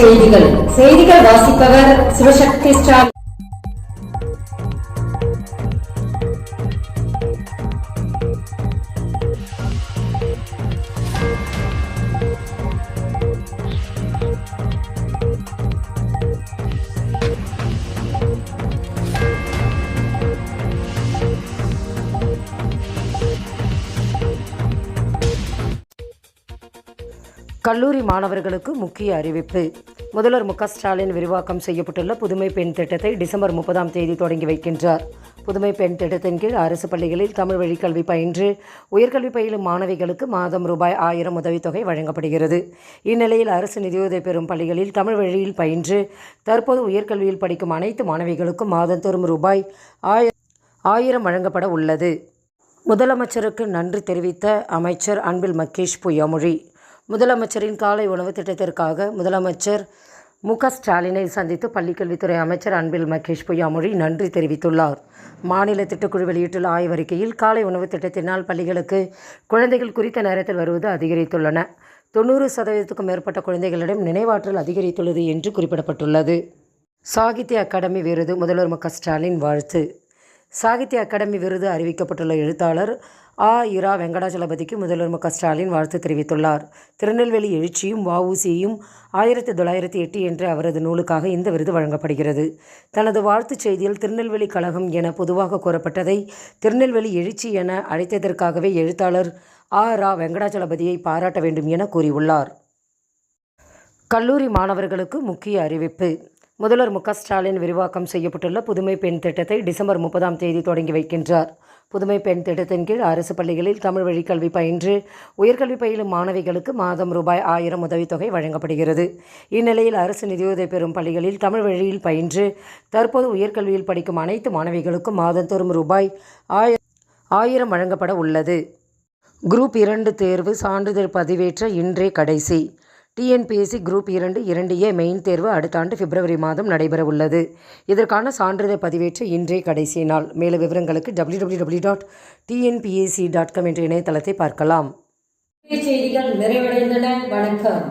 செய்திகள். செய்திகள் வாசிப்பவர் சிவசக்தி ஸ்டாலின். கல்லூரி மாணவர்களுக்கு முக்கிய அறிவிப்பு. முதல்வர் மு ஸ்டாலின் விரிவாக்கம் செய்யப்பட்டுள்ள புதுமை பெண் திட்டத்தை டிசம்பர் முப்பதாம் தேதி தொடங்கி வைக்கின்றார். புதுமை பெண் திட்டத்தின் கீழ் அரசு பள்ளிகளில் தமிழ் வழிக் கல்வி பயின்று உயர்கல்வி பயிலும் மாணவிகளுக்கு மாதம் ரூபாய் ஆயிரம் உதவித்தொகை வழங்கப்படுகிறது. இந்நிலையில் அரசு நிதியுதவி பெறும் பள்ளிகளில் தமிழ் வழியில் பயின்று தற்போது உயர்கல்வியில் படிக்கும் அனைத்து மாணவிகளுக்கும் மாதந்தோறும் ரூபாய் ஆய ஆயிரம் வழங்கப்பட உள்ளது. முதலமைச்சருக்கு நன்றி தெரிவித்த அமைச்சர் அன்பில் மகேஷ் பொய்யாமொழி. முதலமைச்சரின் காலை உணவு திட்டத்திற்காக முதலமைச்சர் மு க ஸ்டாலினை சந்தித்து பள்ளிக்கல்வித்துறை அமைச்சர் அன்பில் மகேஷ் பொய்யாமொழி நன்றி தெரிவித்துள்ளார். மாநில திட்டக்குழு வெளியிட்டுள்ள ஆய்வறிக்கையில் காலை உணவு திட்டத்தினால் பள்ளிகளுக்கு குழந்தைகள் குறித்த நேரத்தில் வருவது அதிகரித்துள்ளன. தொண்ணூறு சதவீதத்துக்கும் மேற்பட்ட குழந்தைகளிடம் நினைவாற்றல் அதிகரித்துள்ளது என்று குறிப்பிடப்பட்டுள்ளது. சாகித்ய அகாடமி விருது முதல்வர் மு க ஸ்டாலின் வாழ்த்து. சாகித்ய அகாடமி விருது அறிவிக்கப்பட்டுள்ள எழுத்தாளர் ஆ. இரா வெங்கடாச்சலபதிக்கு முதல்வர் மு. க. ஸ்டாலின் வாழ்த்து தெரிவித்துள்ளார். திருநெல்வேலி எழுச்சியும் வஉசியும் ஆயிரத்தி தொள்ளாயிரத்தி எட்டு என்ற அவரது நூலுக்காக இந்த விருது வழங்கப்படுகிறது. தனது வாழ்த்துச் செய்தியில் திருநெல்வேலி கழகம் என பொதுவாக கூறப்பட்டதை திருநெல்வேலி எழுச்சி என அழைத்ததற்காகவே எழுத்தாளர் ஆ. ரா வெங்கடாச்சலபதியை பாராட்ட வேண்டும் என கூறியுள்ளார். கல்லூரி மாணவர்களுக்கு முக்கிய அறிவிப்பு. முதல்வர் மு ஸ்டாலின் விரிவாக்கம் செய்யப்பட்டுள்ள புதுமை பெண் திட்டத்தை டிசம்பர் முப்பதாம் தேதி தொடங்கி வைக்கின்றார். புதுமை பெண் திட்டத்தின் கீழ் அரசு பள்ளிகளில் தமிழ் வழிக் கல்வி பயின்று உயர்கல்வி பயிலும் மாணவிகளுக்கு மாதம் ரூபாய் ஆயிரம் உதவித்தொகை வழங்கப்படுகிறது. இந்நிலையில் அரசு நிதியுதவி பெறும் பள்ளிகளில் தமிழ் வழியில் பயின்று தற்போது உயர்கல்வியில் படிக்கும் அனைத்து மாணவிகளுக்கும் மாதந்தோறும் ரூபாய் ஆய ஆயிரம் வழங்கப்பட உள்ளது. குரூப் இரண்டு தேர்வு சான்றிதழ் பதிவேற்ற இன்றே கடைசி. டிஎன்பிஎஸ்சி குரூப் இரண்டு இரண்டு ஏ மெயின் தேர்வு அடுத்த ஆண்டு பிப்ரவரி மாதம் நடைபெற உள்ளது இதற்கான சான்றிதழ் பதிவேற்ற இன்றே கடைசி நாள். மேலும் விவரங்களுக்கு W W W dot TNPSC dot com என்ற இணையதளத்தை பார்க்கலாம். செய்திகள் நிறைவடைந்தன. வணக்கம்.